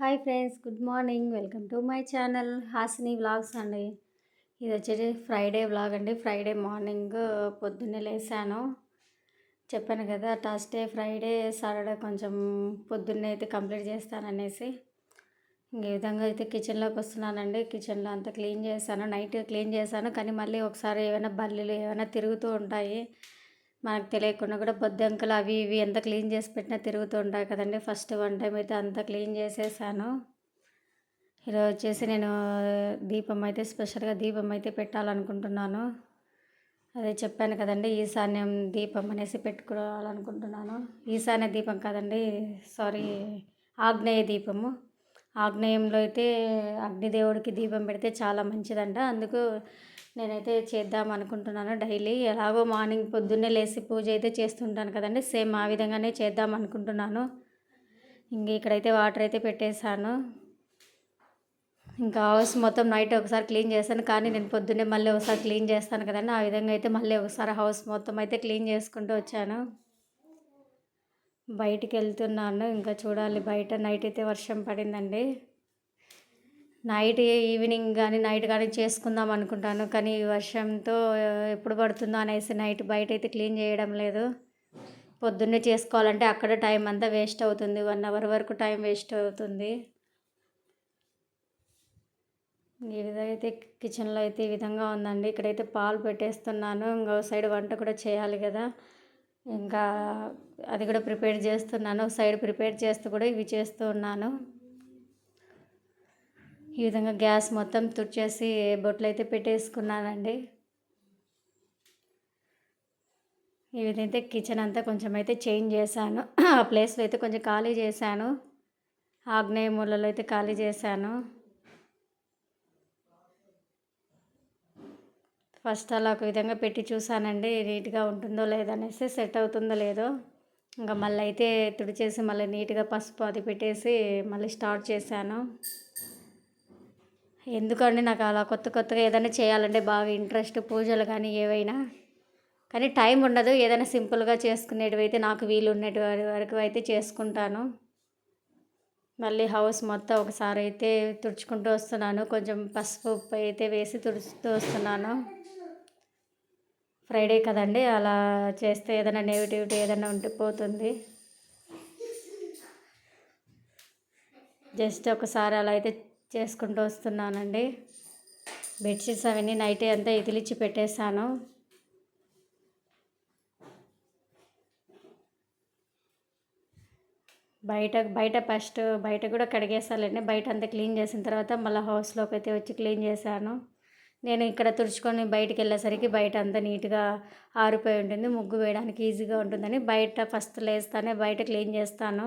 Hi friends good morning. Welcome to my channel Hasini vlogs అండి. ఇది వచ్చేసి Friday vlog అండి. ఫ్రైడే మార్నింగ్ పొద్దున్నే లేసాను. చెప్పాను కదా థర్స్డే ఫ్రైడే సాటర్డే కొంచెం పొద్దున్నే అయితే కంప్లీట్ చేస్తాననేసి. ఈ విధంగా అయితే కిచెన్లోకి వస్తున్నానండి. కిచెన్లో అంతా క్లీన్ చేశాను. నైట్ క్లీన్ చేశాను. కానీ మళ్ళీ ఒకసారి ఏమైనా బల్లీలు ఏమైనా తిరుగుతూ ఉంటాయి. మనకు తెలియకుండా కూడా బొద్దంకలు అవి ఇవి ఎంత క్లీన్ చేసి పెట్టినా తిరుగుతూ ఉంటాయి కదండి. ఫస్ట్ వన్ టైం అయితే అంతా క్లీన్ చేసేసాను. ఈరోజు వచ్చేసి నేను దీపం అయితే స్పెషల్గా దీపం అయితే పెట్టాలనుకుంటున్నాను. అదే చెప్పాను కదండి ఈశాన్యం దీపం అనేసి పెట్టుకోవాలనుకుంటున్నాను. ఈశాన్య దీపం కదండి సారీ ఆగ్నేయ దీపము. ఆగ్నేయంలో అయితే అగ్నిదేవుడికి దీపం పెడితే చాలా మంచిదంట. అందుకు నేనైతే చేద్దాం అనుకుంటున్నాను డైలీ. ఎలాగో మార్నింగ్ పొద్దున్నే లేచి పూజ అయితే చేస్తుంటాను కదండి. సేమ్ ఆ విధంగానే చేద్దాం అనుకుంటున్నాను. ఇంక ఇక్కడైతే వాటర్ అయితే పెట్టేశాను. ఇంకా హౌస్ మొత్తం నైట్ ఒకసారి క్లీన్ చేస్తాను కానీ నేను పొద్దున్నే మళ్ళీ ఒకసారి క్లీన్ చేస్తాను కదండి. ఆ విధంగా అయితే మళ్ళీ ఒకసారి హౌస్ మొత్తం అయితే క్లీన్ చేసుకుంటూ వచ్చాను. బయటికి వెళ్తున్నాను ఇంకా చూడాలి. బయట నైట్ అయితే వర్షం పడిందండి. నైట్ ఈవినింగ్ కానీ నైట్ కానీ చేసుకుందాం అనుకుంటాను. కానీ వర్షంతో ఎప్పుడు పడుతుందో అనేసి నైట్ బయట అయితే క్లీన్ చేయడం లేదు. పొద్దున్నే చేసుకోవాలంటే అక్కడ టైం అంతా వేస్ట్ అవుతుంది. వన్ అవర్ వరకు టైం వేస్ట్ అవుతుంది. ఈ విధంగా అయితే కిచెన్లో అయితే ఈ విధంగా ఉందండి. ఇక్కడైతే పాలు పెట్టేస్తున్నాను. ఇంకో సైడ్ వంట కూడా చేయాలి కదా. ఇంకా అది కూడా ప్రిపేర్ చేస్తున్నాను. సైడ్ ప్రిపేర్ చేస్తూ కూడా ఇవి చేస్తూ ఉన్నాను. ఈ విధంగా గ్యాస్ మొత్తం తుడిచేసి బొట్లు అయితే పెట్టేసుకున్నానండి. ఈ విధంగా అయితే కిచెన్ అంతా కొంచెం అయితే చేంజ్ చేశాను. ఆ ప్లేస్లో అయితే కొంచెం ఖాళీ చేశాను. ఆగ్నేయ మూలలో అయితే ఖాళీ చేశాను. ఫస్ట్ అలా ఒక విధంగా పెట్టి చూసానండి నీట్గా ఉంటుందో లేదనేసి సెట్ అవుతుందో లేదో. ఇంకా మళ్ళీ అయితే తుడిచేసి మళ్ళీ నీట్గా పసుపు అది పెట్టేసి మళ్ళీ స్టార్ట్ చేశాను. ఎందుకండి నాకు అలా కొత్త కొత్తగా ఏదైనా చేయాలంటే బాగా ఇంట్రెస్ట్ పూజలు కానీ ఏవైనా. కానీ టైం ఉండదు ఏదైనా సింపుల్గా చేసుకునేటివి అయితే నాకు వీలు ఉన్నటి వరకు అయితే చేసుకుంటాను. మళ్ళీ హౌస్ మొత్తం ఒకసారి అయితే తుడుచుకుంటూ వస్తున్నాను కొంచెం పసుపు ఉప్పు అయితే వేసి తుడుచుతూ వస్తున్నాను. ఫ్రైడే కదండి అలా చేస్తే ఏదైనా నెగిటివిటీ ఏదైనా ఉండిపోతుంది జస్ట్ ఒకసారి అలా అయితే చేసుకుంటూ వస్తున్నానండి. బెడ్షీట్స్ అవన్నీ నైట్ అంతా ఇదిలిచ్చి పెట్టేశాను. బయట బయట ఫస్ట్ బయట కూడా కడిగేసాలండి బయట అంతా క్లీన్ చేసిన తర్వాత మళ్ళీ హౌస్లోకి అయితే వచ్చి క్లీన్ చేశాను. నేను ఇక్కడ తుడుచుకొని బయటికి వెళ్ళేసరికి బయట అంతా నీట్గా ఆరిపోయి ఉంటుంది. ముగ్గు వేయడానికి ఈజీగా ఉంటుందని బయట ఫస్ట్ లేస్తానే బయట క్లీన్ చేస్తాను.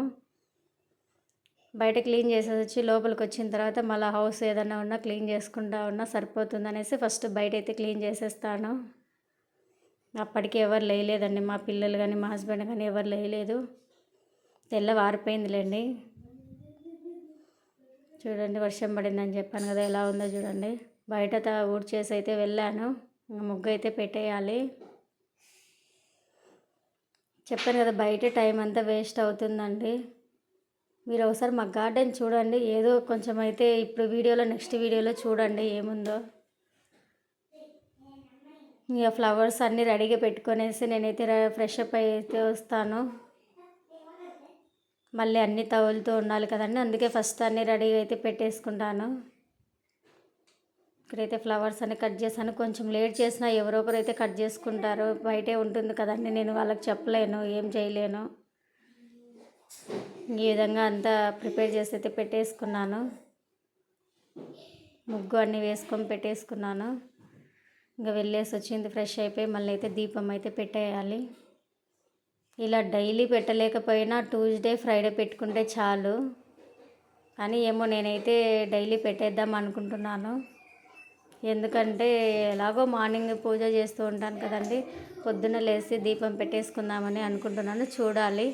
బయట క్లీన్ చేసేసి వచ్చి లోపలికి వచ్చిన తర్వాత మళ్ళీ హౌస్ ఏదైనా ఉన్నా క్లీన్ చేసుకుంటా ఉన్నా సరిపోతుంది అనేసి ఫస్ట్ బయట అయితే క్లీన్ చేసేస్తాను. అప్పటికి ఎవరు లేయలేదండి. మా పిల్లలు కానీ మా హస్బెండ్ కానీ ఎవరు లేయలేదు. తెల్లవారిపోయిందిలేండి చూడండి వర్షం పడిందని చెప్పాను కదా ఎలా ఉందో చూడండి. బయట ఊడ్చేసి అయితే వెళ్ళాను. ముగ్గు అయితే పెట్టేయాలి. చెప్పాను కదా బయట టైం అంతా వేస్ట్ అవుతుందండి. మీరు ఒకసారి మా గార్డెన్ చూడండి. ఏదో కొంచెం అయితే ఇప్పుడు వీడియోలో నెక్స్ట్ వీడియోలో చూడండి ఏముందో. ఇక ఫ్లవర్స్ అన్నీ రెడీగా పెట్టుకొనేసి నేనైతే ఫ్రెష్ అప్ అయితే వస్తాను. మళ్ళీ అన్నీ తగులుతూ ఉండాలి కదండి. అందుకే ఫస్ట్ అన్నీ రెడీగా అయితే పెట్టేసుకుంటాను. ఇక్కడైతే ఫ్లవర్స్ అని కట్ చేశాను. కొంచెం లేట్ చేసినా ఎవరో ఒకరు అయితే కట్ చేసుకుంటారు. బయటే ఉంటుంది కదండి. నేను వాళ్ళకి చెప్పలేను. ఏం చేయలేను. ఈ విధంగా అంతా ప్రిపేర్ చేసి అయితే పెట్టేసుకున్నాను. ముగ్గు అన్నీ వేసుకొని పెట్టేసుకున్నాను. ఇంకా వెళ్ళేసి వచ్చింది. ఫ్రెష్ అయిపోయి మళ్ళీ అయితే దీపం అయితే పెట్టేయాలి. ఇలా డైలీ పెట్టలేకపోయినా ట్యూస్డే ఫ్రైడే పెట్టుకుంటే చాలు. కానీ ఏమో నేనైతే డైలీ పెట్టేద్దాం అనుకుంటున్నాను. ఎందుకంటే ఎలాగో మార్నింగ్ పూజ చేస్తూ ఉంటాను కదండి. పొద్దున్న లేచి దీపం పెట్టేసుకుందామని అనుకుంటున్నాను. చూడాలి.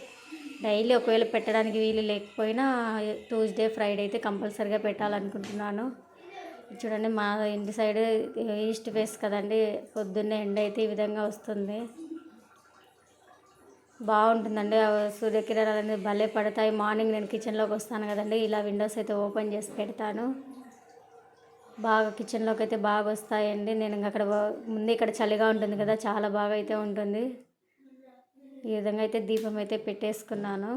డైలీ ఒకవేళ పెట్టడానికి వీలు లేకపోయినా ట్యూస్డే ఫ్రైడే అయితే కంపల్సరీగా పెట్టాలనుకుంటున్నాను. చూడండి మా ఇంటి సైడ్ ఈస్ట్ ఫేస్ కదండి. పొద్దున్నే ఎండ అయితే ఈ విధంగా వస్తుంది. బాగుంటుందండి. సూర్యకిరణాలు అనేది భలే పడతాయి. మార్నింగ్ నేను కిచెన్లోకి వస్తాను కదండి. ఇలా విండోస్ అయితే ఓపెన్ చేసి పెడతాను. బాగా కిచెన్లోకి అయితే బాగా వస్తాయండి. నేను ఇంకా అక్కడ ముందు ఇక్కడ చలిగా ఉంటుంది కదా చాలా బాగా అయితే ఉంటుంది. ఈ విధంగా అయితే దీపం అయితే పెట్టేసుకున్నాను.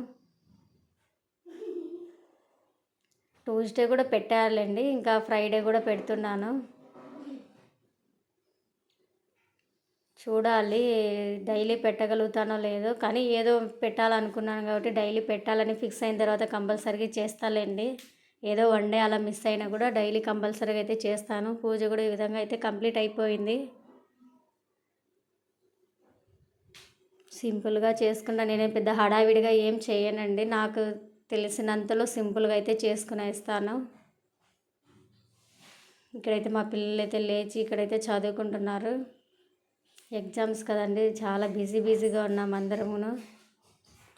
ట్యూస్డే కూడా పెట్టాలండి ఇంకా ఫ్రైడే కూడా పెడుతున్నాను. చూడాలి డైలీ పెట్టగలుగుతానో లేదో కానీ ఏదో పెట్టాలనుకున్నాను కాబట్టి డైలీ పెట్టాలని ఫిక్స్ అయిన తర్వాత కంపల్సరీగా చేస్తాలేండి. ఏదో వన్ డే అలా మిస్ అయినా కూడా డైలీ కంపల్సరీగా అయితే చేస్తాను. పూజ కూడా ఈ విధంగా అయితే కంప్లీట్ అయిపోయింది. సింపుల్గా చేసుకున్నా నేనే పెద్ద హడావిడిగా ఏం చేయనండి. నాకు తెలిసినంతలో సింపుల్గా అయితే చేసుకునేస్తాను ఇక్కడైతే మా పిల్లలు అయితే లేచి ఇక్కడైతే చదువుకుంటున్నారు. ఎగ్జామ్స్ కదండి. చాలా బిజీ బిజీగా ఉన్నాం అందరమును.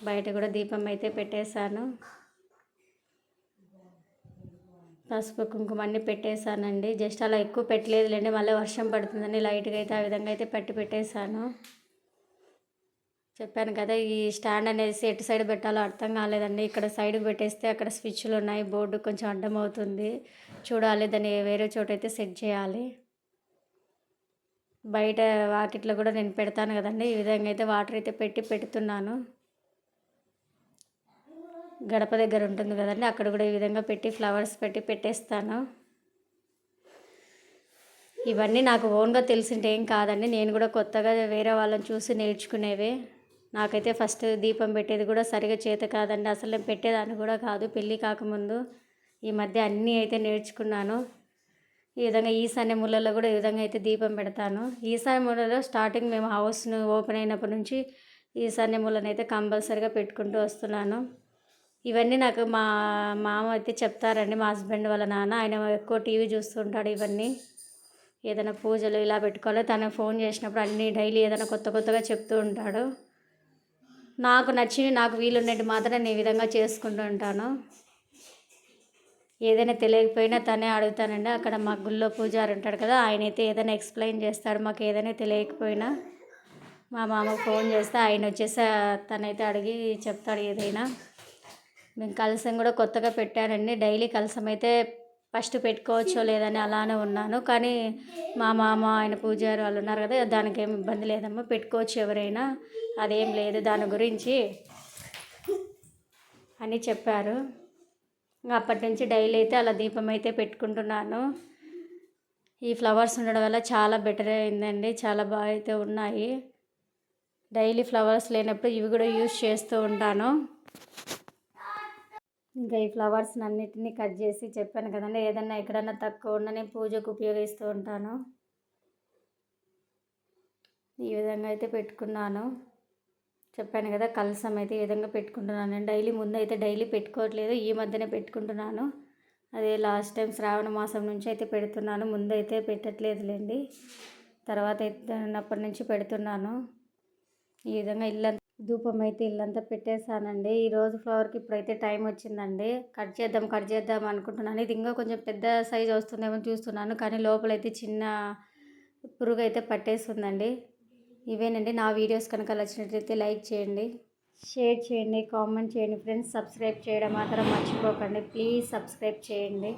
బయట కూడా దీపం అయితే పెట్టేశాను. పసుపు కుంకుమ అన్నీ పెట్టేశానండి. జస్ట్ అలా ఎక్కువ పెట్టలేదులేండి మళ్ళీ వర్షం పడుతుందని లైట్గా అయితే ఆ విధంగా అయితే పెట్టి పెట్టేశాను. చెప్పాను కదా ఈ స్టాండ్ అనేసి ఎటు సైడ్ పెట్టాలో అర్థం కాలేదండి. ఇక్కడ సైడ్ పెట్టేస్తే అక్కడ స్విచ్లు ఉన్నాయి బోర్డు కొంచెం అడ్డం అవుతుంది. చూడాలి దాన్ని వేరే చోట అయితే సెట్ చేయాలి. బయట వాకిట్లో కూడా నేను పెడతాను కదండి ఈ విధంగా అయితే వాటర్ అయితే పెట్టి పెడుతున్నాను. గడప దగ్గర ఉంటుంది కదండి. అక్కడ కూడా ఈ విధంగా పెట్టి ఫ్లవర్స్ పెట్టి పెట్టేస్తాను. ఇవన్నీ నాకు ఓన్గా తెలిసింటే ఏం కాదండి. నేను కూడా కొత్తగా వేరే వాళ్ళని చూసి నేర్చుకునేవే. నాకైతే ఫస్ట్ దీపం పెట్టేది కూడా సరిగా చేత కాదండి. అసలు నేను పెట్టేదాన్ని కూడా కాదు. పెళ్ళి కాకముందు ఈ మధ్య అన్నీ అయితే నేర్చుకున్నాను. ఈ విధంగా ఈశాన్య మూలలో కూడా ఈ విధంగా అయితే దీపం పెడతాను. ఈశాన్య మూలలో స్టార్టింగ్ మేము హౌస్ను ఓపెన్ అయినప్పటి నుంచి ఈశాన్య మూలను అయితే కంపల్సరీగా పెట్టుకుంటూ వస్తున్నాను. ఇవన్నీ నాకు మా మామ అయితే చెప్తారండి. మా హస్బెండ్ వాళ్ళ నాన్న ఆయన ఎక్కువ టీవీ చూస్తుంటాడు ఇవన్నీ. ఏదైనా పూజలు ఇలా పెట్టుకోవాలి. తను ఫోన్ చేసినప్పుడు అన్ని డైలీ ఏదైనా కొత్త కొత్తగా చెప్తూ ఉంటాడు. నాకు నచ్చినవి నాకు వీలున్నట్టు మాత్రం నేను ఈ విధంగా చేసుకుంటూ ఉంటాను. ఏదైనా తెలియకపోయినా తనే అడుగుతానండి. అక్కడ మా గుళ్ళో పూజారి ఉంటాడు కదా ఆయన అయితే ఏదైనా ఎక్స్ప్లెయిన్ చేస్తాడు. మాకు ఏదైనా తెలియకపోయినా మా మామకు ఫోన్ చేస్తే ఆయన వచ్చేసి తనైతే అడిగి చెప్తాడు ఏదైనా. మేము కలసం కూడా కొత్తగా పెట్టానండి డైలీ కలసం అయితే ఫస్ట్ పెట్టుకోవచ్చో లేదని అలానే ఉన్నాను. కానీ మా మామ ఆయన పూజారి వాళ్ళు ఉన్నారు కదా దానికి ఏమి ఇబ్బంది లేదమ్మా. పెట్టుకోవచ్చు ఎవరైనా. అదేం లేదు దాని గురించి అని చెప్పారు. అప్పటి నుంచి డైలీ అయితే అలా దీపం అయితే పెట్టుకుంటున్నాను. ఈ ఫ్లవర్స్ ఉండడం వల్ల చాలా బెటర్ అయిందండి. చాలా బాగా అయితే ఉన్నాయి. డైలీ ఫ్లవర్స్ లేనప్పుడు ఇవి కూడా యూస్ చేస్తూ ఉంటాను. ఇంకా ఈ ఫ్లవర్స్ అన్నిటినీ కట్ చేసి చెప్పాను కదండి. ఏదన్నా ఎక్కడన్నా తక్కువ ఉన్న నేను పూజకు ఉపయోగిస్తూ ఉంటాను. ఈ విధంగా అయితే పెట్టుకున్నాను. చెప్పాను కదా కలసం అయితే ఈ విధంగా పెట్టుకుంటున్నాను. డైలీ ముందు అయితే డైలీ పెట్టుకోవట్లేదు ఈ మధ్యనే పెట్టుకుంటున్నాను. అదే లాస్ట్ టైం శ్రావణ మాసం నుంచి అయితే పెడుతున్నాను. ముందు అయితే పెట్టట్లేదులేండి. తర్వాత అయితే ఉన్నప్పటి నుంచి పెడుతున్నాను. ఈ విధంగా ఇల్లు ధూపం అయితే ఇల్లంతా పెట్టేశానండి. ఈరోజు ఫ్లవర్కి ఇప్పుడైతే టైం వచ్చిందండి. కట్ చేద్దాం కట్ చేద్దాం అనుకుంటున్నాను. ఇది ఇంకా కొంచెం పెద్ద సైజ్ వస్తుందేమో చూస్తున్నాను. కానీ లోపలైతే చిన్న పురుగు అయితే పట్టేస్తుందండి. ఇవేనండి నా వీడియోస్ కనుక నచ్చినట్లయితే లైక్ చేయండి షేర్ చేయండి కామెంట్ చేయండి. ఫ్రెండ్స్ సబ్స్క్రైబ్ చేయడం మాత్రం మర్చిపోకండి. ప్లీజ్ సబ్స్క్రైబ్ చేయండి.